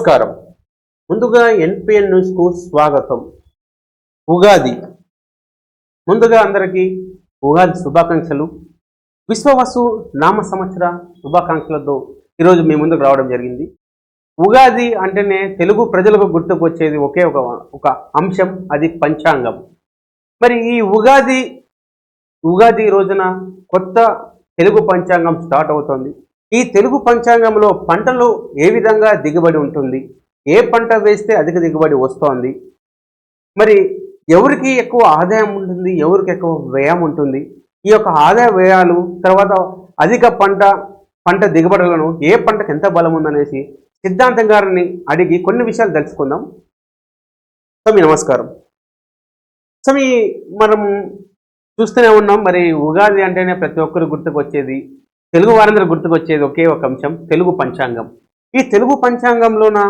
నమస్కారం. ముందుగా ఎన్పిఎన్ న్యూస్కు స్వాగతం. ఉగాది. ముందుగా అందరికీ ఉగాది శుభాకాంక్షలు. విశ్వవసు నామ సంవత్సర శుభాకాంక్షలతో ఈరోజు మీ ముందుకు రావడం జరిగింది. ఉగాది అంటేనే తెలుగు ప్రజలకు గుర్తుకు వచ్చేది ఒకే ఒక ఒక అంశం అది పంచాంగం. మరి ఈ ఉగాది ఉగాది రోజున కొత్త తెలుగు పంచాంగం స్టార్ట్ అవుతోంది. ఈ తెలుగు పంచాంగంలో పంటలు ఏ విధంగా దిగుబడి ఉంటుంది? ఏ పంట వేస్తే అధిక దిగుబడి వస్తోంది? మరి ఎవరికి ఎక్కువ ఆదాయం ఉంటుంది? ఎవరికి ఎక్కువ వ్యయం ఉంటుంది? ఈ యొక్క ఆదాయ వ్యయాలు తర్వాత అధిక పంట పంట దిగుబడులను ఏ పంటకు ఎంత బలం ఉందనేసి సిద్ధాంతం గారిని అడిగి కొన్ని విషయాలు తెలుసుకుందాం. స్వామి నమస్కారం. స్వామి మనం చూస్తూనే ఉన్నాం. మరి ఉగాది అంటేనే ప్రతి ఒక్కరు గుర్తుకు వచ్చేది తెలుగు వారందరూ గుర్తుకొచ్చేది ఒకే ఒక అంశం తెలుగు పంచాంగం. ఈ తెలుగు పంచాంగంలోన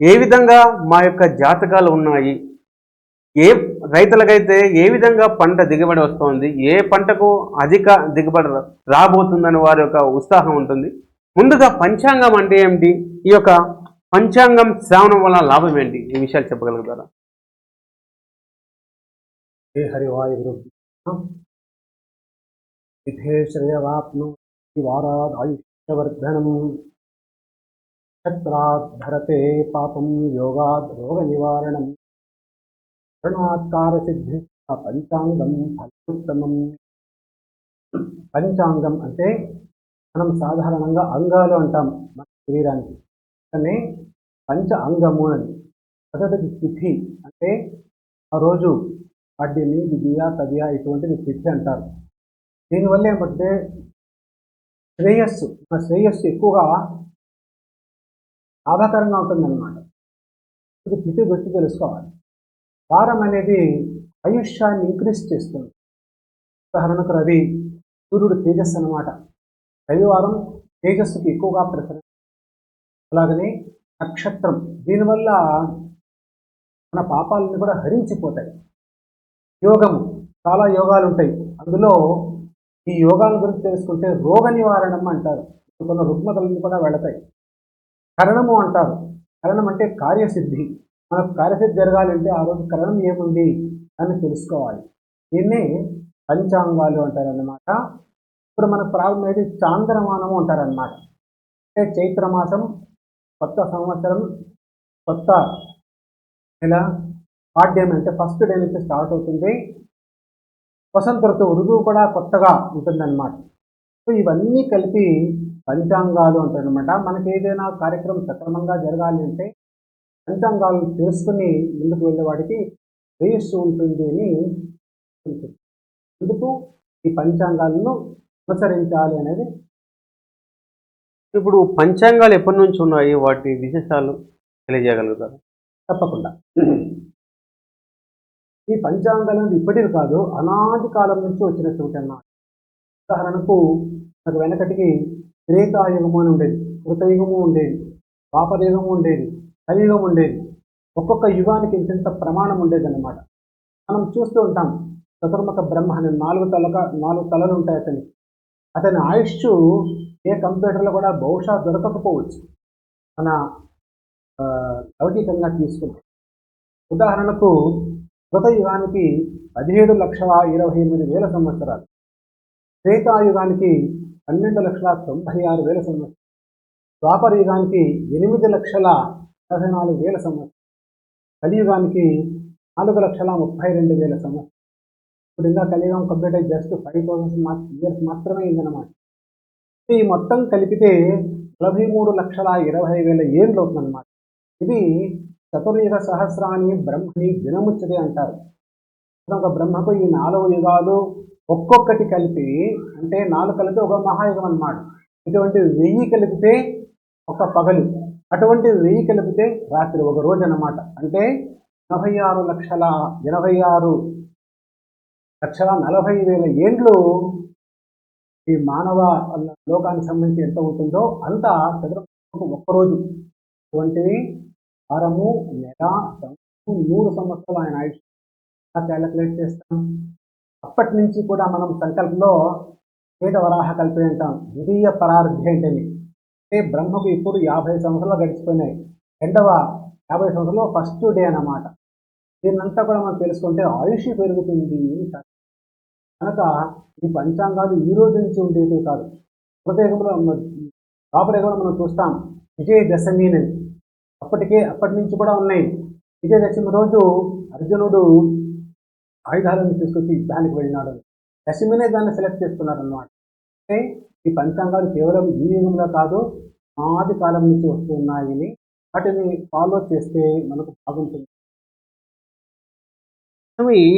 ఏ విధంగా మా యొక్క జాతకాలు ఉన్నాయి? ఏ రైతులకైతే ఏ విధంగా పంట దిగుబడి వస్తుంది? ఏ పంటకు అధిక దిగుబడి రాబోతుందని వారి యొక్క ఉత్సాహం ఉంటుంది. ముందుగా పంచాంగం అంటే ఏమిటి? ఈ యొక్క పంచాంగం శ్రావణం వల్ల లాభం ఏంటి? ఈ విషయాలు చెప్పగలుగుతారా? హరి వాయు श्रेयवाप्नोति वारादायुष्यवर्धनम् क्षत्रात् धरते पापं योगात् रोगनिवारणम् ऋणात्कारसिद्धि పంచాంగం ఫలోత్తమం పంచాంగం అంటే మనం సాధారణంగా అంగాలు అంటాం మన శరీరానికి కానీ పంచ అంగము అని మొదటిది తిథి అంటే ఆ రోజు అడ్డిని విధియ తదియ ఇటువంటిది తిథి అంటారు దీనివల్ల ఏమంటే శ్రేయస్సు మన శ్రేయస్సు ఎక్కువగా లాభకరంగా ఉంటుందన్నమాట. ఇది ప్రతి గురించి తెలుసుకోవాలి. వారం అనేది ఆయుష్యాన్ని ఇంక్రీజ్ చేస్తుంది. ఉదాహరణకు రవి సూర్యుడు తేజస్సు అనమాట రవివారం తేజస్సుకి ఎక్కువగా ప్రిఫరెన్స్. అలాగనే నక్షత్రం దీనివల్ల మన పాపాలను కూడా హరించిపోతాయి. యోగము చాలా యోగాలు ఉంటాయి అందులో ఈ యోగాల గురించి తెలుసుకుంటే రోగ నివారణం అంటారు. కొన్ని రుగ్మతలను కూడా వెళతాయి. కరణము అంటారు. కరణం అంటే కార్యసిద్ధి. మనకు కార్యసిద్ధి జరగాలంటే ఆ రోజు కరణం ఏముంది అని తెలుసుకోవాలి. దీన్నే పంచాంగాలు అంటారన్నమాట. ఇప్పుడు మనకు ప్రాబ్లం అయితే చాంద్రమానము అంటారన్నమాట. అంటే చైత్రమాసం కొత్త సంవత్సరం కొత్త నెల పాడ్యం అంటే ఫస్ట్ డే నుంచి స్టార్ట్ అవుతుంది. వసంత ఋతువు ఋతువు కూడా కొత్తగా ఉంటుందన్నమాట. సో ఇవన్నీ కలిపి పంచాంగాలు అంటారనమాట మనకి ఏదైనా కార్యక్రమం సక్రమంగా జరగాలి అంటే పంచాంగాలను తెలుసుకుని ముందుకు వెళ్ళే వాడికి శ్రేయస్సు ఉంటుంది అని. అందుకు ఈ పంచాంగాలను అనుసరించాలి అనేది. ఇప్పుడు పంచాంగాలు ఎప్పటి నుంచి ఉన్నాయి? వాటి విశేషాలు తెలియజేయగలుగుతారు? తప్పకుండా. ఈ పంచాంగాలు అనేది కాదు అనాది కాలం నుంచి వచ్చినటువంటి అన్నమాట ఉదాహరణకు నాకు వెనకటికి త్రేతాయుగము అని ఉండేది కృతయుగము ఉండేది పాపయుగము ఉండేది కలియుగం ఉండేది. ఒక్కొక్క యుగానికి ఇంత ప్రమాణం ఉండేది అన్నమాట మనం చూస్తూ ఉంటాం చతుర్ముఖ బ్రహ్మ అనే నాలుగు తలక నాలుగు తలలు ఉంటాయి అతని. అతని ఆయుష్ ఏ కంప్యూటర్లో కూడా బహుశా దొరకకపోవచ్చు. మన లౌకికంగా తీసుకుంటాం. ఉదాహరణకు కృతయుగానికి పదిహేడు లక్షల ఇరవై ఎనిమిది వేల సంవత్సరాలు. త్రేతాయుగానికి పన్నెండు లక్షల తొంభై ఆరు వేల సంవత్సరాలు. ద్వాపర యుగానికి ఎనిమిది లక్షల నలభై నాలుగు వేల సంవత్సరాలు. కలియుగానికి నాలుగు లక్షల ముప్పై రెండు వేల సంవత్సరాలు. ఇప్పుడు ఇంకా కలియుగం కంప్లీట్ అయ్యి జస్ట్ ఫైవ్ థౌసండ్ ఇయర్స్ మాత్రమే అయిందన్నమాట. ఈ మొత్తం కలిపితే నలభై మూడు లక్షల ఇరవై వేల ఏళ్ళు అవుతుందన్నమాట. ఇది చతుర్యుగ సహస్రాన్ని బ్రహ్మని దినముచ్చది అంటారు. ఒక బ్రహ్మకు ఈ నాలుగు యుగాలు ఒక్కొక్కటి కలిపి అంటే నాలుగు కలిపి ఒక మహాయుగం అన్నమాట. ఇటువంటి వెయ్యి కలిపితే ఒక పగలు అటువంటి వెయ్యి కలిపితే రాత్రి ఒక రోజు అన్నమాట. అంటే ఎనభై ఆరు లక్షల ఎనభై ఆరు లక్షల నలభై వేల ఏండ్లు ఈ మానవ లోకానికి సంబంధించి ఎంత అవుతుందో అంత చదువు ఒక్కరోజు. అటువంటివి వారము నెల సంవత్సరం మూడు సంవత్సరాలు ఆయన ఆయుష్ క్యాలిక్యులేట్ చేస్తాం. అప్పటి నుంచి కూడా మనం సంకల్పంలో వేద వరాహ కల్పి అంటాం ద్వితీయ పరార్థి అంటే అంటే బ్రహ్మకు ఇప్పుడు యాభై సంవత్సరాలు గడిచిపోయినాయి. రెండవ యాభై సంవత్సరాలు ఫస్ట్ డే అన్నమాట. దీన్నంతా కూడా మనం తెలుసుకుంటే ఆయుష్ పెరుగుతుంది కనుక ఈ పంచాంగాలు ఈ రోజు నుంచి ఉండేవి కాదు. హృదయంలో లోపల మనం చూస్తాం. విజయదశమి అని. అప్పటికే అప్పటి నుంచి కూడా ఉన్నాయి. విజయదశమి రోజు అర్జునుడు ఆయుధాలను తీసుకొచ్చి యుద్ధానికి వెళ్ళినాడు. దశమినే దాన్ని సెలెక్ట్ చేసుకున్నారు అన్నమాట అంటే ఈ పంచాంగాలు కేవలం ఈ యుగంలో కాదు ఆది కాలం నుంచి వస్తున్నాయని వాటిని ఫాలో చేస్తే మనకు బాగుంటుంది.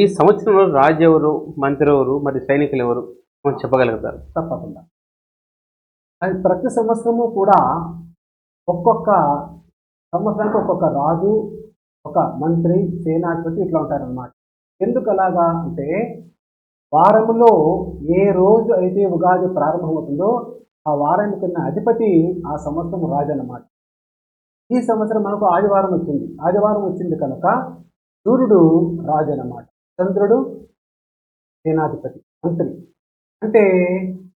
ఈ సంవత్సరంలో రాజు ఎవరు మంత్రి ఎవరు మరి సైనికులు ఎవరు? మనం చెప్పగలుగుతారు? తప్పకుండా. అది ప్రతి సంవత్సరము కూడా ఒక్కొక్క సంవత్సరానికి ఒక్కొక్క రాజు ఒక మంత్రి సేనాధిపతి ఇట్లా ఉంటారన్నమాట. ఎందుకు అలాగా అంటే వారంలో ఏ రోజు అయితే ఉగాది ప్రారంభమవుతుందో ఆ వారానికి ఉన్న అధిపతి ఆ సంవత్సరం రాజు అన్నమాట ఈ సంవత్సరం మనకు ఆదివారం వచ్చింది. ఆదివారం వచ్చింది కనుక సూర్యుడు రాజు అన్నమాట చంద్రుడు సేనాధిపతి మంత్రి. అంటే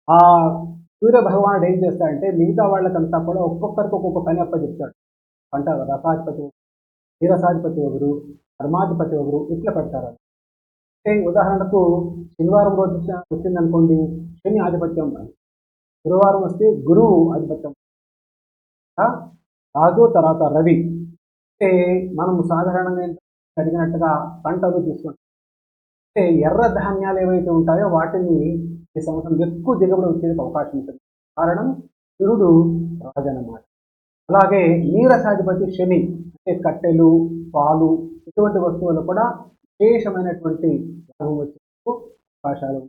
ఆ సూర్య భగవానుడు ఏం చేస్తాడంటే మిగతా వాళ్ళకంతా కూడా ఒక్కొక్కరికి ఒక్కొక్క పని అప్పచెప్తాడు. పంట రసాధిపతి నీరసాధిపతి ఒకరు ధర్మాధిపతి ఒకరు ఇట్లా పెడతారు? అంటే ఉదాహరణకు శనివారం రోజు వచ్చింది వచ్చిందనుకోండి శని ఆధిపత్యం గురువారం వస్తే గురువు ఆధిపత్యం. రాజు తర్వాత రవి. అంటే మనం సాధారణంగా ఏంటంటే అడిగినట్టుగా పంటలు తీసుకుంటాం. అంటే ఎర్ర ధాన్యాలు ఏవైతే ఉంటాయో వాటిని ఈ సంవత్సరం ఎక్కువ దిగుబడి వచ్చేందుకు అవకాశం ఉంటుంది. కారణం సూర్యుడు రాజు అన్నమాట. అలాగే నీరసాధిపతి శని అంటే కట్టెలు పాలు ఇటువంటి వస్తువులు కూడా విశేషమైనటువంటి లాభం వచ్చేందుకు అవకాశాలు.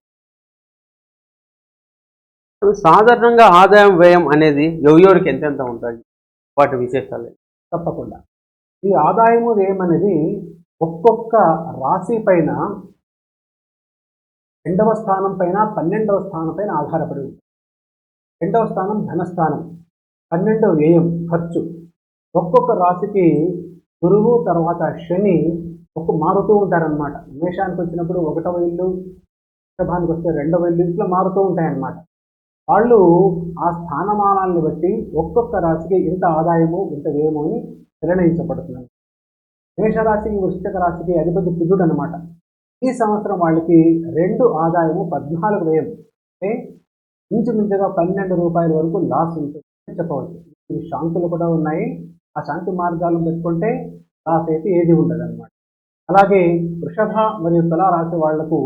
సాధారణంగా ఆదాయం వ్యయం అనేది ఎవరికి ఎంతెంత ఉంటుంది వాటి విశేషాలు. తప్పకుండా. ఈ ఆదాయము వ్యయం అనేది ఒక్కొక్క రాశి పైన రెండవ స్థానం పైన పన్నెండవ స్థానం పైన ఆధారపడి ఉంటుంది. రెండవ స్థానం ధనస్థానం. పన్నెండవ వ్యయం ఖర్చు. ఒక్కొక్క రాశికి గురువు తర్వాత శని ఒక్క మారుతూ ఉంటారనమాట మేషానికి వచ్చినప్పుడు ఒకటవ ఇల్లు వృషభానికి వస్తే రెండవ ఇల్లు ఇట్లా మారుతూ ఉంటాయన్నమాట. వాళ్ళు ఆ స్థానమానాలను బట్టి ఒక్కొక్క రాశికి ఇంత ఆదాయము ఇంత వ్యయము అని నిర్ణయించబడుతుంది. మేషరాశికి వృశ్చిక రాశికి అధిపతి బుధుడు అనమాట ఈ సంవత్సరం వాళ్ళకి రెండు ఆదాయము పద్నాలుగు వ్యయం. అంటే ఇంచుమించుగా పన్నెండు రూపాయల వరకు లాస్ ఉంటుంది. చెప్పవచ్చు. ఈ శాంతులు కూడా ఉన్నాయి. ఆ శాంతి మార్గాలను పెట్టుకుంటే లాస్ ఏది ఉండదు అనమాట అలాగే వృషభ మరియు తులా రాశి వాళ్ళకు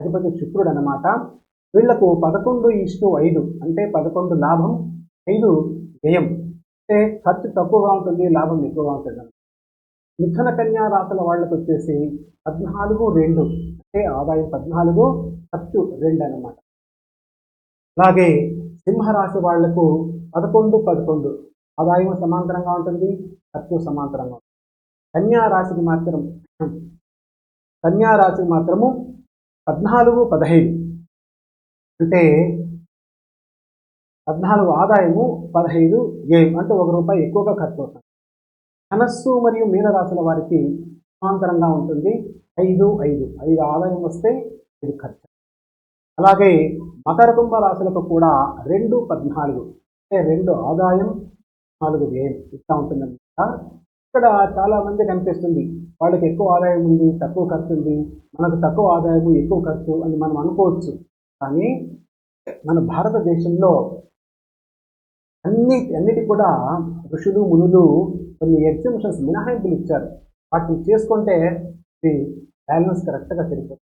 అధిపతి శుక్రుడు అనమాట వీళ్ళకు పదకొండు ఇష్టు ఐదు అంటే పదకొండు లాభం ఐదు వ్యయం. అంటే ఖర్చు తక్కువగా ఉంటుంది లాభం ఎక్కువగా ఉంటుంది మిథున కన్యా రాశుల వాళ్ళకు వచ్చేసి పద్నాలుగు రెండు అంటే ఆదాయం పద్నాలుగు ఖర్చు రెండు అన్నమాట. అలాగే సింహరాశి వాళ్ళకు పదకొండు పదకొండు. ఆదాయం సమాంతరంగా ఉంటుంది ఖర్చు సమాంతరంగా ఉంటుంది. కన్యా రాశికి మాత్రం కన్యా రాశికి మాత్రము పద్నాలుగు పదహైదు అంటే పద్నాలుగు ఆదాయము పదహైదు వ్యయం అంటే ఒక రూపాయి ఎక్కువగా ఖర్చు అవుతుంది. ధనస్సు మరియు మీనరాశుల వారికి సమాంతరంగా ఉంటుంది. ఐదు ఐదు. ఐదు ఆదాయం వస్తే ఇది ఖర్చు. అలాగే మకర కుంభ రాశులకు కూడా రెండు పద్నాలుగు. అంటే రెండు ఆదాయం నాలుగు వ్యయం. ఇట్లా ఉంటుందన్నమాట. ఇక్కడ చాలామంది కనిపిస్తుంది. వాళ్ళకి ఎక్కువ ఆదాయం ఉంది తక్కువ ఖర్చు ఉంది. మనకు తక్కువ ఆదాయము ఎక్కువ ఖర్చు అని మనం అనుకోవచ్చు. కానీ మన భారతదేశంలో అన్ని అన్నిటి కూడా ఋషులు మునులు కొన్ని ఎగ్జిబిషన్స్ మినహాయింపులు ఇచ్చారు. వాటిని చేసుకుంటే ఇది బ్యాలెన్స్ కరెక్ట్గా సరిపోతుంది.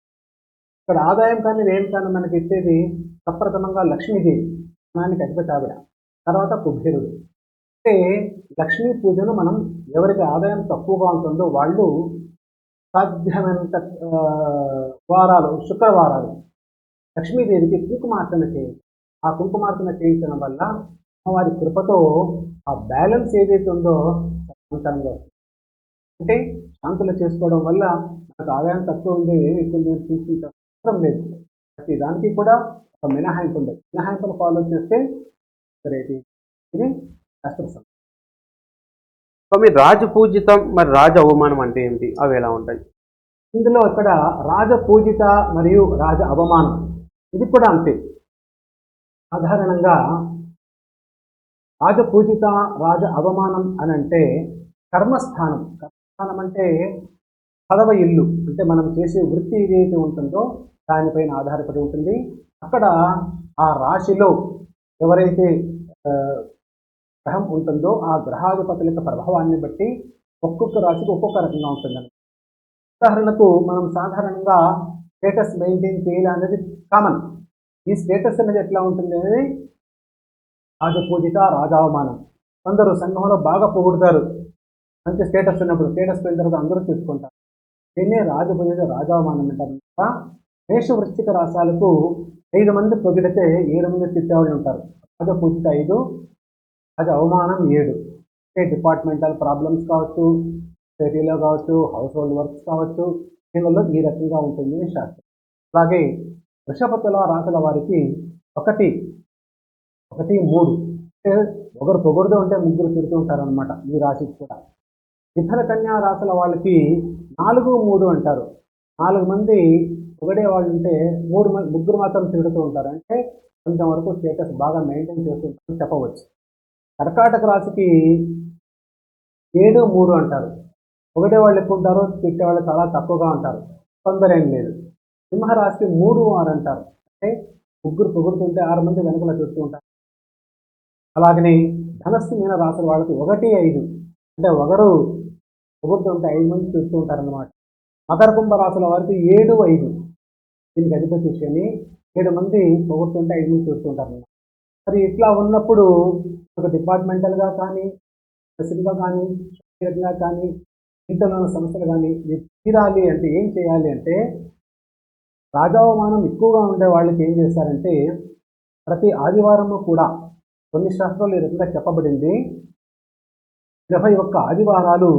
ఇక్కడ ఆదాయం కానీ ఏం కానీ మనకి ఇచ్చేది సప్రథమంగా లక్ష్మీదేవి. ధనానికి అధిపతి ఆవిడ. తర్వాత కుబేరుడు. అంటే లక్ష్మీ పూజను మనం ఎవరికి ఆదాయం తక్కువగా ఉంటుందో వాళ్ళు సాధ్యమైనంత వారాలు శుక్రవారాలు లక్ష్మీదేవికి కుంకుమార్చన చేయాలి ఆ కుంకుమార్చన చేయించడం వల్ల అమ్మవారి కృపతో ఆ బ్యాలెన్స్ ఏదైతే ఉందో సమాంతరంగా అంటే శాంతులు చేసుకోవడం వల్ల మనకు ఆదాయం తక్కువ ఉంది ఏమి ఎక్కువ అని చూసుకుంటే అవసరం లేదు. ప్రతి దానికి కూడా ఒక మినహాయింపు ఉండదు. మినహాయింపును ఫాలో చేస్తే రేటి ఇది శాస్త్ర స్వామి రాజు పూజితం మరి రాజు అవమానం అంటే ఏంటి? అవి ఎలా ఉంటాయి? ఇందులో ఇక్కడ రాజ పూజిత మరియు రాజ అవమానం. ఇది కూడా అంతే. సాధారణంగా రాజ పూజిత రాజ అవమానం అని అంటే కర్మస్థానం. కర్మస్థానం అంటే పదవ ఇల్లు. అంటే మనం చేసే వృత్తి ఏదైతే ఉంటుందో దానిపైన ఆధారపడి ఉంటుంది. అక్కడ ఆ రాశిలో ఎవరైతే గ్రహం ఉంటుందో ఆ గ్రహాధిపతుల యొక్క ప్రభావాన్ని బట్టి ఒక్కొక్క రాశికి ఒక్కొక్క రకంగా ఉంటుందని ఉదాహరణకు మనం సాధారణంగా స్టేటస్ మెయింటైన్ చేయాలి అనేది కామన్ ఈ స్టేటస్ అనేది ఎట్లా ఉంటుంది అనేది? రాజపూజిత రాజావమానం. కొందరు సంఘంలో బాగా పొగుడతారు. మంచి స్టేటస్ ఉన్నప్పుడు స్టేటస్ పోయిన తర్వాత అందరూ చూసుకుంటారు. దీన్నే రాజపూజిత రాజావమానం అంటారు. కనుక రాసాలకు ఐదు మంది పొగిడితే ఏడు మంది తిట్టేవాళ్ళు ఉంటారు. రాజపూజిత ఐదు అది అవమానం ఏడు. అంటే డిపార్ట్మెంటల్ ప్రాబ్లమ్స్ కావచ్చు సిటీలో కావచ్చు హౌస్ హోల్డ్ వర్క్స్ కావచ్చు దీనిలో ఈ రకంగా ఉంటుంది శాస్త్రం. అలాగే వృషభతుల రాసుల వారికి ఒకటి ఒకటి మూడు. అంటే ఒకరు పొగుడుతూ ఉంటే ముగ్గురు తిడుతూ ఉంటారనమాట ఈ రాశికి కూడా. ఇతర కన్యా రాసుల వాళ్ళకి నాలుగు మూడు అంటారు. నాలుగు మంది ఒకటే వాళ్ళు ఉంటే మూడు మంది ముగ్గురు మాత్రం తిరుగుతూ ఉంటారు. అంటే కొంచెం వరకు స్టేటస్ బాగా మెయింటైన్ చేస్తుంటారని చెప్పవచ్చు. కర్కాటక రాశికి ఏడు మూడు అంటారు. ఒకటే వాళ్ళు ఎక్కువ ఉంటారు తిట్టే వాళ్ళు చాలా తక్కువగా ఉంటారు. తొందర ఏం లేదు. సింహరాశికి మూడు ఆరు అంటారు. అంటే ముగ్గురు పొగుడుతుంటే ఆరు మంది వెనుకల చూస్తూ ఉంటారు. అలాగనే ధనస్సు మీన రాసిన వాళ్ళకి ఒకటి ఐదు. అంటే ఒకరు పొగుడుతుంటే ఐదు మంది చూస్తూ ఉంటారన్నమాట. మకర కుంభ రాసుల వారికి ఏడు ఐదు. దీనికి అధిపతి శని. ఏడు మంది పొగుడుతుంటే ఐదు మంది చూస్తుంటారు. మరి ఇట్లా ఉన్నప్పుడు ఒక డిపార్ట్మెంటల్గా కానీ స్పెసిఫిక్గా కానీ శారీరకంగా కానీ ఇంట్లో సమస్యలు కానీ మీరు తీరాలి అంటే ఏం చేయాలి అంటే రాజావమానం ఎక్కువగా ఉండే వాళ్ళకి ఏం చేస్తారంటే ప్రతి ఆదివారము కూడా కొన్ని శాస్త్రాలు ఈ రకంగా చెప్పబడింది. ఇరవై ఒక్క ఆదివారాలు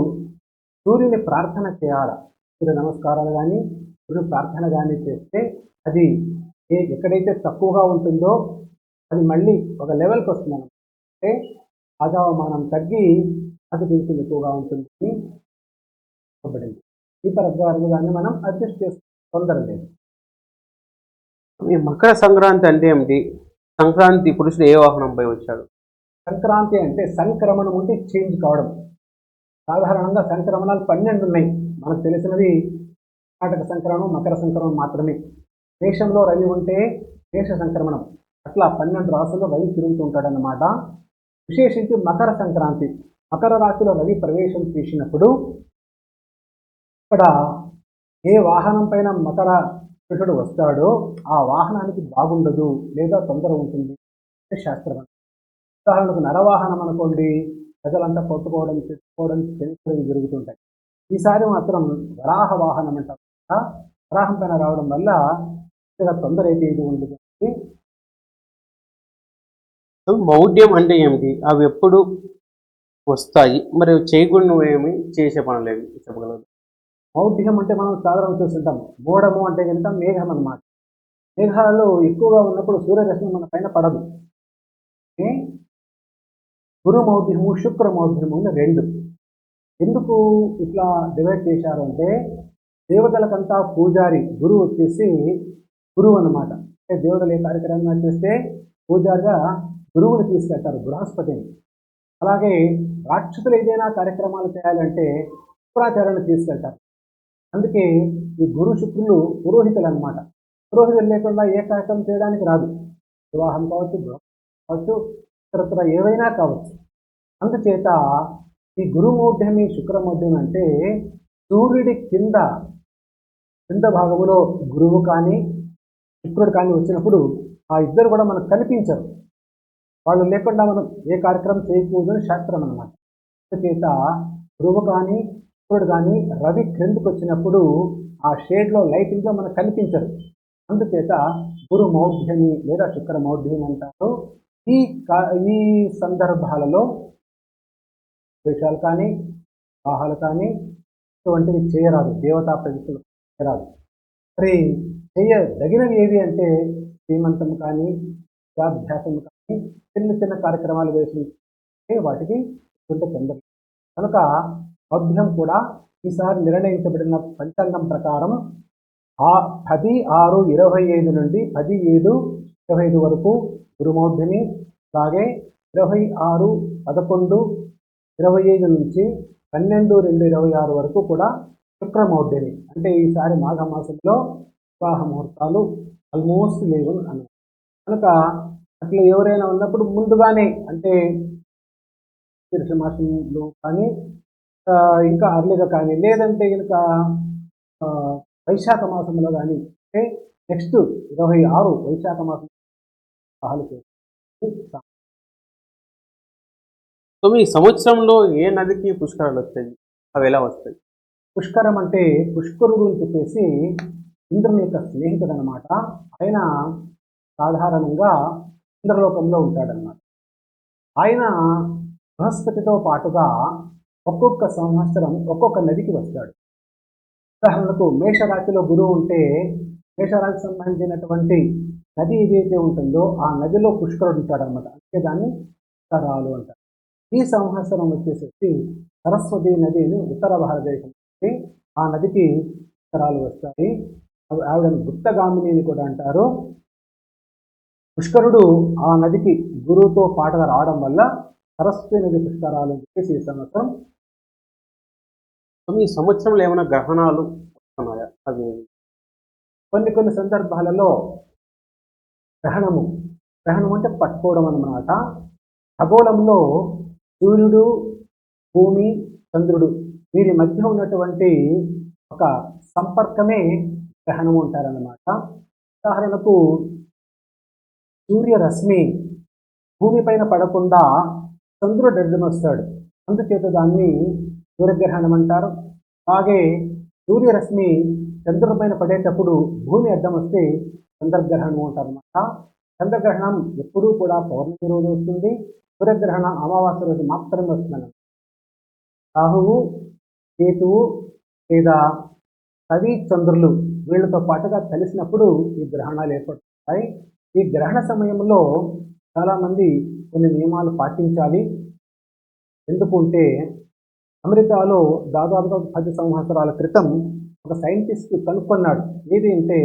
సూర్యుని ప్రార్థన చేయాలి. సూర్య నమస్కారాలు కానీ సూర్య ప్రార్థన కానీ చేస్తే అది ఏ ఎక్కడైతే తక్కువగా ఉంటుందో అది మళ్ళీ ఒక లెవెల్కి వస్తుంది అంటే రాజావమానం తగ్గి అది కొంచెం ఎక్కువగా ఉంటుంది అని చెప్పబడింది. ఈ పరంగా దాన్ని మనం అడ్జస్ట్ చేసి తొందర లేదు. ఈ మకర సంక్రాంతి అంటే ఏమిటి? సంక్రాంతి పురుషుడు ఏ వాహనంపై వచ్చాడు? సంక్రాంతి అంటే సంక్రమణం ఉంటే చేంజ్ కావడం. సాధారణంగా సంక్రమణాలు పన్నెండు ఉన్నాయి. మనకు తెలిసినది కర్ణాటక సంక్రమణం మకర సంక్రమణం మాత్రమే. దేశంలో రవి ఉంటే దేశ సంక్రమణం. అట్లా పన్నెండు రాసుల్లో రవి తిరుగుతూ ఉంటాడనమాట విశేషించి మకర సంక్రాంతి. మకర రాశిలో రవి ప్రవేశం చేసినప్పుడు ఇక్కడ ఏ వాహనం పైన మకర పురుషుడు వస్తాడో ఆ వాహనానికి బాగుండదు లేదా తొందర ఉంటుంది అంటే శాస్త్రం ఉదాహరణకు నరవాహనం అనుకోండి ప్రజలంతా కొట్టుకోవడం తిట్టుకోవడం తెలుసుకోవడం జరుగుతుంటాయి. ఈసారి మాత్రం వరాహ వాహనం అంటారు. వరాహం పైన రావడం వల్ల పెద్దగా తొందర అయితే ఇది ఉండదు. మౌఢ్యం అంటే ఏమిటి? అవి ఎప్పుడు వస్తాయి? మరి చేయకుండా ఏమి చేసే పనులేవి చెప్పగలరు? మౌఢ్యం అంటే మనం సాధారణ చూస్తుంటాం. మోడము అంటే కనుక మేఘం అన్నమాట. మేఘాలలో ఎక్కువగా ఉన్నప్పుడు సూర్యరశ్మి మన పైన పడదు? గురు మౌఢ్యము శుక్ర మౌఢ్యము రెండు. ఎందుకు ఇట్లా డివైడ్ చేశారు అంటే దేవతలకంతా పూజారి గురువు వచ్చేసి గురువు అన్నమాట. అంటే దేవతలు ఏ కార్యక్రమం చేస్తే పూజారిగా గురువుని తీసుకెళ్తారు బృహస్పతిని. అలాగే రాక్షసులు ఏదైనా కార్యక్రమాలు చేయాలంటే శుక్రాచార్యుని తీసుకెళ్తారు. అందుకే ఈ గురు శుక్రులు పురోహితులు అనమాట పురోహితులు లేకుండా ఏ కార్యక్రమం చేయడానికి రాదు. వివాహం కావచ్చు కావచ్చు ఇతరత్ర ఏవైనా కావచ్చు. అందుచేత ఈ గురుమూఢ్యమి శుక్రమూఢ్యం అంటే సూర్యుడి కింద క్రింద భాగంలో గురువు కానీ శుక్రుడు కానీ వచ్చినప్పుడు ఆ ఇద్దరు కూడా మనకు కనిపించరు. వాళ్ళు లేకుండా మనం ఏ కార్యక్రమం చేయకూడదు శాస్త్రం అన్నమాట. అందుచేత గురువు కానీ శుక్రుడు కానీ రవి క్రిందకు వచ్చినప్పుడు ఆ షేడ్లో లైటింగ్లో మనకు కనిపించరు. అందుచేత గురు మౌఢ్యమి లేదా శుక్ర మౌఢ్యం అంటారు. ఈ ఈ సందర్భాలలో విషయాలు కానీ వాహాలు కానీ ఇటువంటివి చేయరాదు దేవతా ప్రజలు రాదు. మరి చేయదగినవి ఏవి అంటే శ్రీమంతం కానీ విద్యాభ్యాసం కానీ చిన్న చిన్న కార్యక్రమాలు వేసి వాటికి కొంత తొందర కనుక మౌఢ్యం కూడా ఈసారి నిర్ణయించబడిన పంచాంగం ప్రకారం ఆ పది ఆరు ఇరవై ఐదు నుండి పది ఏడు ఇరవై ఐదు వరకు గురుమౌఢ్యమి అలాగే ఇరవై ఆరు పదకొండు ఇరవై ఐదు నుంచి పన్నెండు రెండు ఇరవై ఆరు వరకు కూడా శుక్రమౌర్తిని అంటే ఈసారి మాఘమాసంలో వివాహ ముహూర్తాలు ఆల్మోస్ట్ లేవు అన్నమాట కనుక అట్లా ఎవరైనా ఉన్నప్పుడు ముందుగానే అంటే శీర్ష మాసంలో కానీ ఇంకా అర్లీగా కానీ లేదంటే కనుక వైశాఖ మాసంలో కానీ అంటే నెక్స్ట్ ఇరవై ఆరు వైశాఖ మాసం వివాహాలు చేస్తారు. సంవత్సరంలో ఏ నదికి పుష్కరాలు వస్తాయి? అవి ఎలా వస్తాయి? పుష్కరం అంటే పుష్కరుడు అని చెప్పేసి ఇంద్రుని యొక్క స్నేహితుడు అనమాట ఆయన సాధారణంగా ఇంద్రలోకంలో ఉంటాడనమాట ఆయన బృహస్పతితో పాటుగా ఒక్కొక్క సంవత్సరం ఒక్కొక్క నదికి వస్తాడు. ఉదాహరణకు మేషరాశిలో గురువు ఉంటే మేషరాశికి సంబంధించినటువంటి నది ఏదైతే ఉంటుందో ఆ నదిలో పుష్కరుడు ఉంటాడనమాట అంటే దాన్ని పుష్కరాలు అంటారు. ఈ సంవత్సరం వచ్చేసేసి సరస్వతి నదిని ఉత్తర భారతదేశం ఆ నదికి పుష్కరాలు వస్తాయి. ఆవిడని గుప్తగామిని అని కూడా అంటారు. పుష్కరుడు ఆ నదికి గురువుతో పాటగా రావడం వల్ల సరస్వతి నది పుష్కరాలు అని చెప్పేసి ఈ సంవత్సరం సో సంవత్సరంలో ఏమైనా గ్రహణాలు వస్తున్నాయా? అవి కొన్ని కొన్ని సందర్భాలలో గ్రహణము గ్రహణం అంటే పట్టుకోవడం అన్నమాట. ఖగోళంలో సూర్యుడు భూమి చంద్రుడు వీరి మధ్య ఉన్నటువంటి ఒక సంపర్కమే గ్రహణం అంటారన్నమాట. ఉదాహరణకు సూర్యరశ్మి భూమిపైన పడకుండా చంద్రుడు అడ్డం వస్తాడు. అందుచేత దాన్ని సూర్యగ్రహణం అంటారు. అలాగే సూర్యరశ్మి చంద్రుడిపైన పడేటప్పుడు భూమి అడ్డం వస్తే చంద్రగ్రహణం అంటారన్నమాట. చంద్రగ్రహణం ఎప్పుడూ కూడా పౌర్ణమి రోజు వస్తుంది. సూర్యగ్రహణం అమావాస్య రోజు మాత్రమే వస్తుంది రాహువు కేతువు లేదా కవి చంద్రులు వీళ్ళతో పాటుగా కలిసినప్పుడు ఈ గ్రహణాలు ఏర్పడుతాయి. ఈ గ్రహణ సమయంలో చాలామంది కొన్ని నియమాలు పాటించాలి. ఎందుకు అంటే అమెరికాలో దాదాపుగా పది సంవత్సరాల క్రితం ఒక సైంటిస్ట్ కనుక్కున్నాడు. ఏది అంటే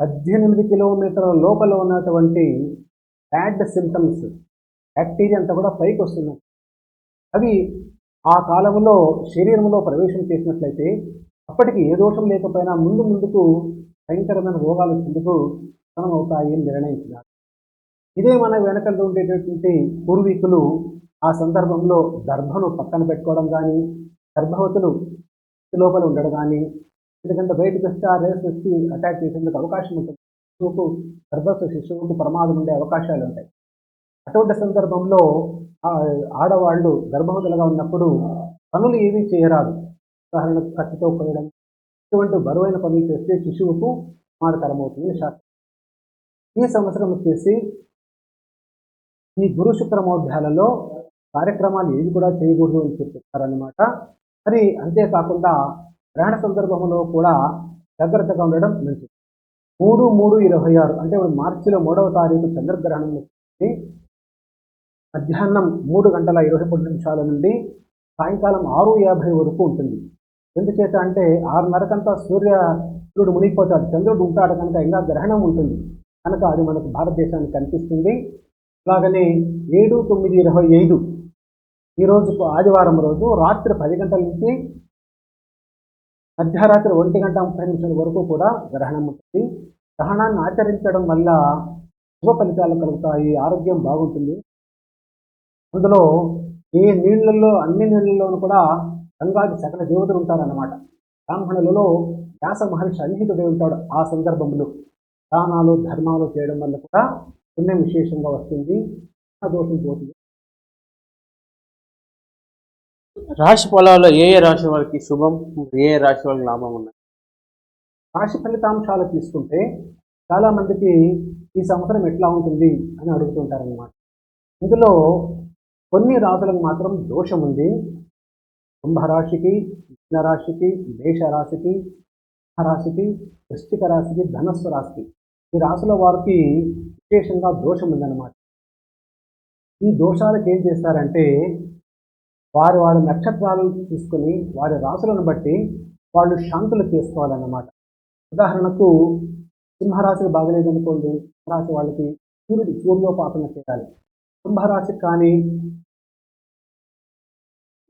పద్దెనిమిది కిలోమీటర్ల లోపల ఉన్నటువంటి బ్యాడ్ సిమ్టమ్స్ బ్యాక్టీరియా అంతా కూడా పైకి వస్తున్నాయి. అవి ఆ కాలంలో శరీరంలో ప్రవేశం చేసినట్లయితే అప్పటికి ఏ దోషం లేకపోయినా ముందు ముందుకు భయంకరమైన రోగాలు చెందుకు అవుతాయి అని నిర్ణయించినారు ఇదే మన వెనకల్లో ఉండేటటువంటి పూర్వీకులు ఆ సందర్భంలో గర్భను పక్కన పెట్టుకోవడం కానీ గర్భవతులు లోపల ఉండడం కానీ ఎందుకంటే బయటకు వస్తే ఆ రేస్ వచ్చి అటాక్ చేసేందుకు అవకాశం ఉంటుంది. శిశువుకు గర్భస్థ శిశువుకు ప్రమాదం ఉండే అవకాశాలు ఉంటాయి. అటువంటి సందర్భంలో ఆడవాళ్ళు గర్భవతులుగా ఉన్నప్పుడు పనులు ఏమీ చేయరాదు. ఉదాహరణకు కత్తితో కొనడం ఇటువంటి బరువైన పనులు చేస్తే శిశువుకు ప్రమాదకరమవుతుంది శాస్త్రం. ఈ సంవత్సరం వచ్చేసి ఈ గురు శుక్రమోధ్యాలలో కార్యక్రమాలు ఏవి కూడా చేయకూడదు అని చెప్తారనమాట మరి అంతేకాకుండా గ్రహణ సందర్భంలో కూడా జాగ్రత్తగా ఉండడం మంచిది. మూడు మూడు ఇరవై ఆరు అంటే మార్చిలో మూడవ తారీఖు చంద్రగ్రహణం వచ్చింది. మధ్యాహ్నం మూడు గంటల ఇరవై మూడు నిమిషాల నుండి సాయంకాలం ఆరు యాభై వరకు ఉంటుంది. ఎందుచేత అంటే ఆరున్నరకంతా సూర్య సూర్యుడు మునిగిపోతాడు. చంద్రుడు ఉంటాడు కనుక ఇంకా గ్రహణం ఉంటుంది. కనుక అది మనకు భారతదేశానికి కనిపిస్తుంది. అలాగనే ఏడు తొమ్మిది ఇరవై ఐదు ఈరోజు ఆదివారం రోజు రాత్రి పది గంటల నుంచి మధ్యరాత్రి ఒంటి గంట ముప్పై నిమిషాల వరకు కూడా గ్రహణం ఉంటుంది. గ్రహణాన్ని ఆచరించడం వల్ల శుభ ఫలితాలు కలుగుతాయి. ఆరోగ్యం బాగుంటుంది. అందులో ఏ నీళ్ళల్లో అన్ని నీళ్ళల్లోనూ కూడా గంగాది సకల దేవతలు ఉంటారన్నమాట. బ్రాహ్మణులలో వ్యాస మహర్షి అన్నిహితుడై ఉంటాడు ఆ సందర్భంలో. దానాలు ధర్మాలు చేయడం వల్ల కూడా పుణ్యం విశేషంగా వస్తుంది. దోషం పోతుంది. రాశి ఫలాల్లో ఏ ఏ రాశి వాళ్ళకి శుభం ఏ ఏ రాశి వాళ్ళకి లాభం ఉన్నాయి? రాశి ఫలితాంశాలు తీసుకుంటే చాలామందికి ఈ సంవత్సరం ఎట్లా ఉంటుంది అని అడుగుతుంటారన్నమాట. ఇందులో కొన్ని రాశులకు మాత్రం దోషం ఉంది. కుంభరాశికి రాశికి మేషరాశికి రాశికి వృష్టిక రాశికి ధనస్సు రాశికి ఈ రాశుల వారికి విశేషంగా దోషం ఉందన్నమాట. ఈ దోషాలకు ఏం చేస్తారంటే వారి వారి నక్షత్రాలను తీసుకొని వారి రాశులను బట్టి వాళ్ళు శాంతులు చేసుకోవాలన్నమాట. ఉదాహరణకు సింహరాశికి బాగలేదనుకోండి సింహరాశి వాళ్ళకి సూర్యుడు సూర్యోపాసన చేయాలి. కుంభరాశి కానీ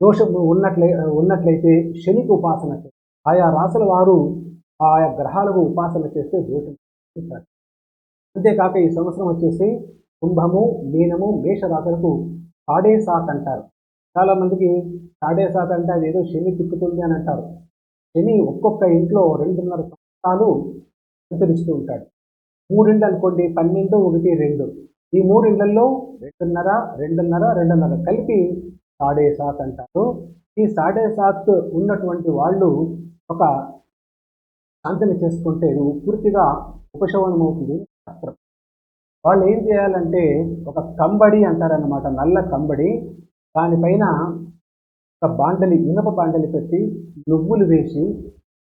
దోషము ఉన్నట్లయి ఉన్నట్లయితే శనికి ఉపాసన ఆయా రాశుల వారు ఆయా గ్రహాలకు ఉపాసన చేస్తే దోషం అంతేకాక ఈ సంవత్సరం వచ్చేసి కుంభము మీనము మేషరాశులకు రాశులకు సాత్ అంటారు. చాలామందికి మందికి సాత్ అంటే అది ఏదో శని తిప్పుతుంది అని అంటారు. శని ఒక్కొక్క ఇంట్లో రెండున్నర సంవత్సరాలు సంచరిస్తూ ఉంటాడు. మూడింటి అనుకోండి పన్నెండు ఒకటి రెండు. ఈ మూడిండ్లలో రెండున్నర రెండున్నర రెండున్నర కలిపి సాడే సాత్ అంటారు. ఈ సాడే సాత్ ఉన్నటువంటి వాళ్ళు ఒక శాంతిని చేసుకుంటే నువ్వు పూర్తిగా ఉపశమనం అవుతుంది శాస్త్రం వాళ్ళు ఏం చేయాలంటే ఒక కంబడి అంటారనమాట నల్ల కంబడి. దానిపైన ఒక బాండలి ఇనప బాండలి పెట్టి నువ్వులు వేసి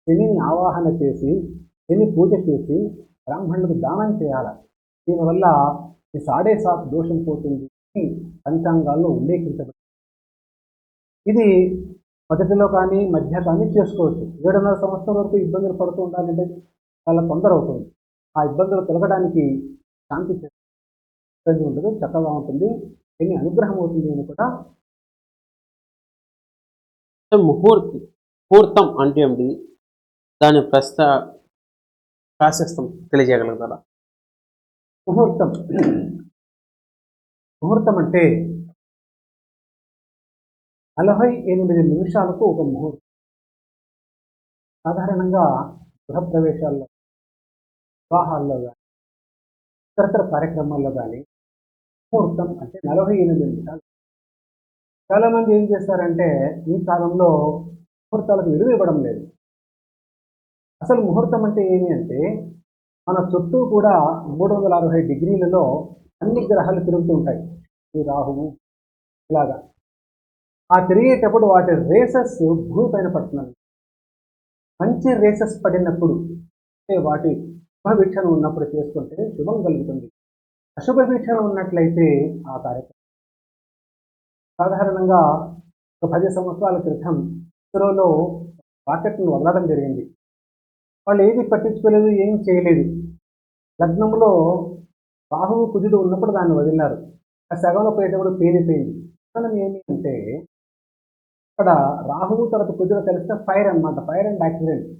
శనిని ఆవాహన చేసి శని పూజ చేసి బ్రాహ్మణులకు దానం చేయాలి. దీనివల్ల ఈ సాడే సాత్ దోషం పోతుంది పంచాంగాల్లో ఉల్లేఖించబడింది ఇది మొదటిలో కానీ మధ్య కానీ చేసుకోవచ్చు. ఏడున్నర సంవత్సరం వరకు ఇబ్బందులు పడుతూ ఉండాలంటే చాలా తొందర అవుతుంది ఆ ఇబ్బందులు తొలగడానికి శాంతి చేస్తుంది ఉంటుంది ఉండదు చక్కగా ఉంటుంది. ఎన్ని అనుగ్రహం అవుతుంది అని కూడా ముహూర్తి ముహూర్తం అంటే ఏమిటి? దాని ప్రస్త ప్రాశస్తం తెలియజేయగలుగుతారా? ముహూర్తం. ముహూర్తం అంటే నలభై ఎనిమిది నిమిషాలకు ఒక ముహూర్తం. సాధారణంగా గృహప్రవేశాల్లో వివాహాల్లో కానీ ఇతరతర కార్యక్రమాల్లో కానీ ముహూర్తం అంటే నలభై ఎనిమిది నిమిషాలు. చాలామంది ఏం చేస్తారంటే ఈ కాలంలో ముహూర్తాలకు విలువ ఇవ్వడం లేదు. అసలు ముహూర్తం అంటే ఏమి అంటే మన చుట్టూ కూడా మూడు వందల అరవై డిగ్రీలలో అన్ని గ్రహాలు తిరుగుతూ ఉంటాయి. ఈ రాహువు ఇలాగా. ఆ తిరిగేటప్పుడు వాటి రేసెస్ భూమి పైన పడుతున్నాయి మంచి రేసెస్ పడినప్పుడు అంటే వాటి శుభవీక్షణ ఉన్నప్పుడు చేసుకుంటే శుభం కలుగుతుంది. అశుభ వీక్షణ ఉన్నట్లయితే ఆ కార్యక్రమం. సాధారణంగా ఒక పది సంవత్సరాల క్రితం ఇస్రోలో రాకెట్ను వదలడం జరిగింది. వాళ్ళు ఏది పట్టించుకోలేదు ఏం చేయలేదు. లగ్నంలో రాహువు కుజుడు ఉన్నప్పుడు దాన్ని వదిలినారు. ఆ సగంలో పోయేటప్పుడు పేరిపోయింది. కారణం ఏమి అంటే అక్కడ రాహువు తర్వాత కుజుడు కలిస్తే ఫైర్ అనమాట ఫైర్ అండ్ యాక్సిడెంట్.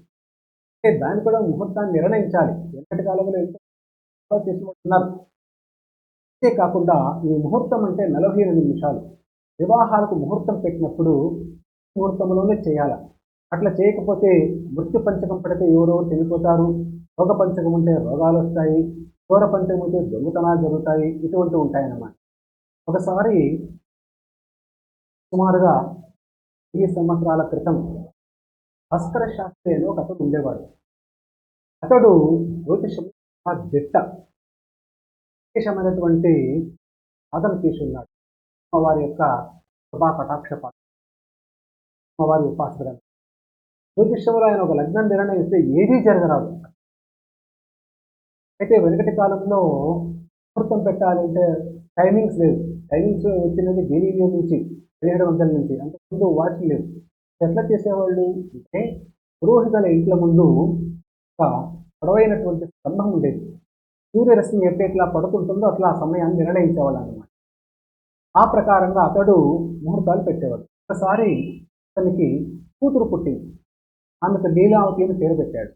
అంటే దాన్ని కూడా ముహూర్తాన్ని నిర్ణయించాలి. ఎన్నటి కాలంలో ఎంతో చేసుకుంటున్నారు? అంతేకాకుండా ఈ ముహూర్తం అంటే నలభై ఎనిమిది నిమిషాలు. వివాహాలకు ముహూర్తం పెట్టినప్పుడు ముహూర్తంలోనే చేయాలి? అట్లా చేయకపోతే మృత్యు పంచకం పడితే ఎవరో చనిపోతారు. రోగ పంచకం ఉంటే రోగాలు వస్తాయి. ఘోర పంచకం ఉంటే దొంగతనాలు జరుగుతాయి. ఇటువంటి ఉంటాయన్నమాట. ఒకసారి సుమారుగా ఈ సంవత్సరాల క్రితం భాస్కర శాస్త్రి అని ఒక అతడు ఉండేవాడు. అతడు జ్యోతిషం ఆ దిట్ట విశేషమైనటువంటి సాధన చేసి ఉన్నాడు అమ్మవారి యొక్క కృపా కటాక్ష పాత్ర అమ్మవారి ఉపాసన జ్యోతిష్యంలో ఆయన ఒక లగ్నం నిర్ణయిస్తే ఏదీ జరగరాదు. అయితే వెనకటి కాలంలో ముహూర్తం పెట్టాలంటే టైమింగ్స్ లేవు. టైమింగ్స్ వచ్చినది గెలీలియో నుంచి పదిహేడు వందల నుంచి అంతకుముందు వాచ్ లేవు. ఎట్లా చేసేవాళ్ళు అంటే పురోహితుల ఇంట్ల ముందు ఒక పొడవైనటువంటి స్తంభం ఉండేది. సూర్యరశ్మి ఎట్లా పడుతుంటుందో అట్లా ఆ సమయాన్ని నిర్ణయించేవాళ్ళు అనమాట ఆ ప్రకారంగా అతడు ముహూర్తాలు పెట్టేవాడు. ఒకసారి అతనికి కూతురు పుట్టింది. ఆమెకు లీలావతి అని పేరు పెట్టాడు.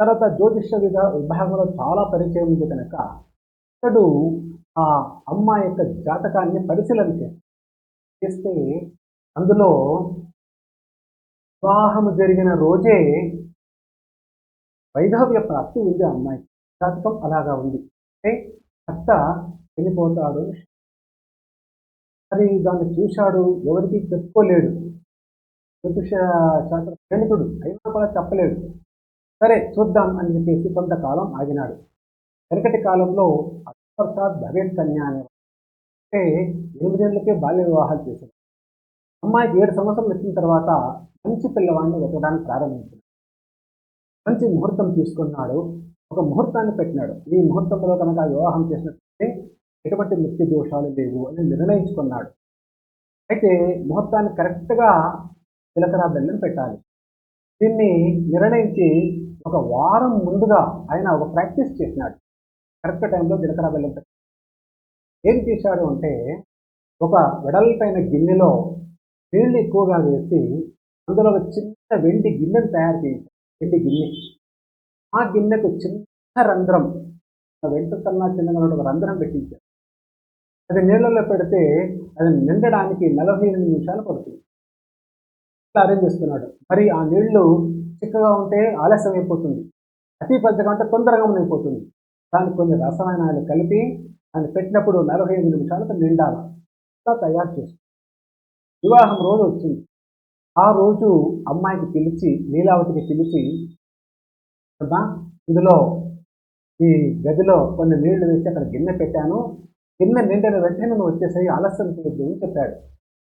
తర్వాత జ్యోతిష విధ విభాగంలో చాలా పరిచయం ఉంది కనుక అతడు ఆ అమ్మాయి యొక్క జాతకాన్ని పరిశీలన చేస్తే అందులో వివాహం జరిగిన రోజే వైధవ్య ప్రాప్తి ఉంది ఆ అమ్మాయి జాతకం అలాగా ఉంది. అంటే భర్త వెళ్ళిపోతాడు అది దాన్ని చూశాడు. ఎవరికి చెప్పుకోలేడు. జ్యోతిష శాస్త్ర ప్రేమికుడు అయినా కూడా చెప్పలేదు. సరే చూద్దాం అని చెప్పేసి కొంతకాలం ఆగినాడు. వెనకటి కాలంలో అక్షప్రసాద్ భవేత్ కన్య అనే అంటే ఎనిమిదేళ్ళకే బాల్య వివాహాలు చేశారు అమ్మాయికి ఏడు సంవత్సరాలు వచ్చిన తర్వాత మంచి పిల్లవాడిని వెతకడానికి ప్రారంభించాడు మంచి ముహూర్తం తీసుకున్నాడు. ఒక ముహూర్తాన్ని పెట్టినాడు. ఈ ముహూర్తంలో కనుక వివాహం చేసినట్లయితే ఎటువంటి మృత్యు దోషాలు లేవు అని నిర్ణయించుకున్నాడు. అయితే ముహూర్తాన్ని కరెక్ట్గా జీలకర్ర బెల్లం పెట్టాలి. దీన్ని నిర్ణయించి ఒక వారం ముందుగా ఆయన ఒక ప్రాక్టీస్ చేసినాడు. కరెక్ట్ టైంలో జీలకర్ర బెల్లం పెట్టాడు ఏం చేశాడు అంటే ఒక వెడల్పైన గిన్నెలో నీళ్ళు ఎక్కువగా వేసి అందులో ఒక చిన్న వెండి గిన్నెను తయారు చేయించాడు. వెండి గిన్నె. ఆ గిన్నెకు చిన్న రంధ్రం వెంట కన్నా చిన్నగా ఒక రంధ్రం పెట్టించారు అది నీళ్ళలో పెడితే అది నిండడానికి నలభై ఎనిమిది నిమిషాలు పడుతుంది. అరేంజ్ చేస్తున్నాడు. మరి ఆ నీళ్ళు చిక్కగా ఉంటే ఆలస్యం అయిపోతుంది. అతి పెద్దగా ఉంటే తొందరగా అయిపోతుంది దానికి కొన్ని రసాయనాలు కలిపి దాన్ని పెట్టినప్పుడు నలభై ఐదు నిమిషాలకు నిండాల. తయారు చేస్తుంది వివాహం రోజు వచ్చింది. ఆ రోజు అమ్మాయికి పిలిచి లీలావతికి పిలిచి ఇందులో ఈ గదిలో కొన్ని నీళ్ళు వేసి అక్కడ గిన్నె పెట్టాను. గిన్నె నిండిన వెంటనే నువ్వు వచ్చేసాయి ఆలస్యం చేయొద్దు అని చెప్పాడు.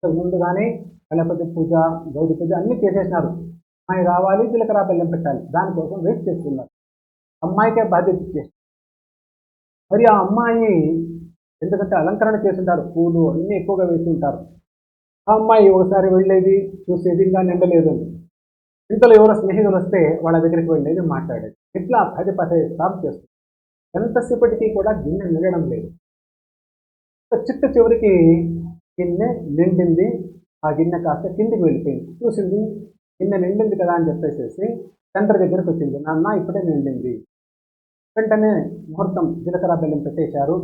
ముందుగానే గణపతి పూజ గౌరీ పూజ అన్నీ చేసేసినారు. అమ్మాయి రావాలి జీలకర్ర బెల్లం పెట్టాలి. దానికోసం వెయిట్ చేస్తున్నారు. అమ్మాయికే బాధ్యత ఇచ్చేసి. మరి ఆ అమ్మాయి ఎందుకంటే అలంకరణ చేస్తుంటారు. పూలు అన్నీ ఎక్కువగా వేసి ఉంటారు ఆ అమ్మాయి ఒకసారి వెళ్ళేది చూసేది ఇంకా నిండలేదు. ఇంతలో ఎవరో స్నేహితులు వస్తే వాళ్ళ దగ్గరికి వెళ్ళేది మాట్లాడేది. ఇట్లా పది పది స్టాప్ చేస్తుంది. ఎంతసేపటికి కూడా గిన్నె నిండడం లేదు. చిట్ట చివరికి గిన్నె నిండింది ఆ గిన్నె కాస్త కిందికి వెళ్ళిపోయింది. చూసింది గిన్నె నిండింది కదా అని చెప్పేసేసి సెంటర్ దగ్గరికి వచ్చింది. నాన్న ఇప్పుడే నిండింది. వెంటనే ముహూర్తం జీలకర్ర బెల్లం పెట్టేశారు.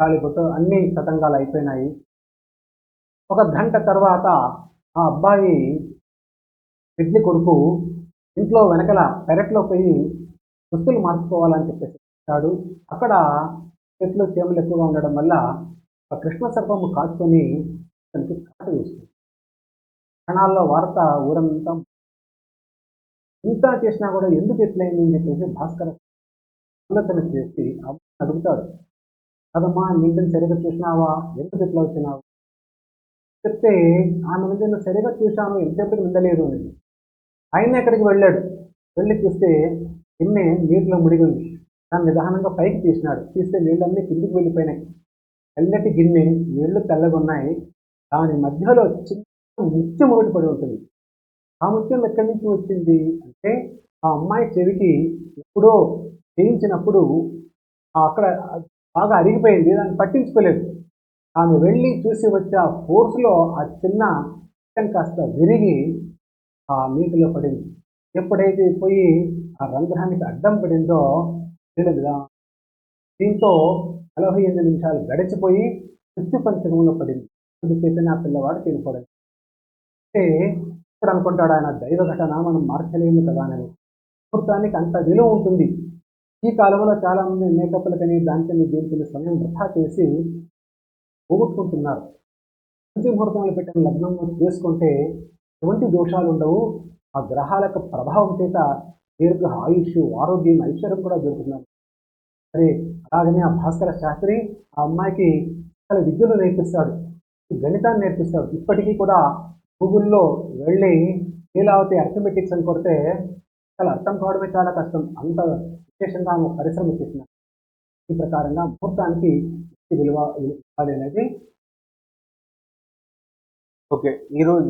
తాళిబొట్టు అన్ని సతంగాలు అయిపోయినాయి. ఒక గంట తర్వాత ఆ అబ్బాయి పెద్ద కొడుకు ఇంట్లో వెనకల పెరట్లో పోయి దుస్తులు మార్చుకోవాలని చెప్పేసి వచ్చాడు. అక్కడ చెట్లు చేమలు ఎక్కువగా ఉండడం వల్ల ఆ కృష్ణ సర్పము కాచుకొని తనకి కాటు వేస్తుంది క్షణాల్లో వార్త ఊరంతా ఇంత చేసినా కూడా ఎందుకు ఎట్లయింది అని చెప్పేసి భాస్కర ఆలోచన చేసి అడుగుతాడు. కదమ్మా నిండిని సరిగా చూసినావా? ఎందుకు ఎట్లా వచ్చినావు? చెప్తే ఆమె నిన్న సరిగ్గా సరిగా చూశాను ఎంతసేపటికి నిండలేదు అని. ఆయన ఎక్కడికి వెళ్ళాడు? వెళ్ళి చూస్తే నిన్నే నీటిలో ముడిగి ఉంది దాన్ని నిదానంగా పైకి తీసినాడు. తీస్తే నీళ్ళన్నీ కిందికి వెళ్ళిపోయినాయి. తెల్లటి గిన్నె నీళ్ళు తెల్లగా ఉన్నాయి. దాని మధ్యలో చిన్న ముత్యం ఒకటి పడి ఉంటుంది. ఆ ముత్యం ఎక్కడి నుంచి వచ్చింది అంటే ఆ అమ్మాయి చెవికి ఎప్పుడో చేయించినప్పుడు అక్కడ బాగా అరిగిపోయింది. దాన్ని పట్టించుకోలేదు. ఆమె వెళ్ళి చూసి వచ్చే ఆ ఫోర్స్లో ఆ చిన్న ముత్యం కాస్త విరిగి ఆ నీటిలో పడింది. ఎప్పుడైతే పోయి ఆ రంధ్రానికి అడ్డం పడిందో తెలియదుగా దీంతో నలభై ఎనిమిది నిమిషాలు గడిచిపోయి మృత్యు పంచకంలో పడింది. అందుచేత నా పిల్లవాడు చనిపోవడం అంటే ఇప్పుడు అనుకుంటాడు ఆయన దైవ ఘటన మనం మార్చలేము కదా అని ముహూర్తానికి అంత విలువ ఉంటుంది. ఈ కాలంలో చాలా మంది మేకప్లకని దానికని దీనికని సమయం వృధా చేసి పోగొట్టుకుంటున్నారు. మంచి ముహూర్తంలో పెట్టిన లగ్నం చేసుకుంటే ఎటువంటి దోషాలు ఉండవు. ఆ గ్రహాలకు ప్రభావం చేత దీర్ఘ ఆయుష్ ఆరోగ్యం ఐశ్వర్యం కూడా దొరుకుతున్నారు సరే అలాగనే ఆ భాస్కర శాస్త్రి ఆ అమ్మాయికి చాలా విద్యలు నేర్పిస్తాడు. గణితాన్ని నేర్పిస్తాడు. ఇప్పటికీ కూడా గూగుల్లో వెళ్ళి లీలావతి అర్థమెటిక్స్ అని కొడితే చాలా అర్థం కావడమే చాలా కష్టం. అంత విశేషంగా ఆమె పరిశ్రమ చేసిన ఈ ప్రకారంగా ముహూర్తానికి విలువ అనేది ఓకే. ఈరోజు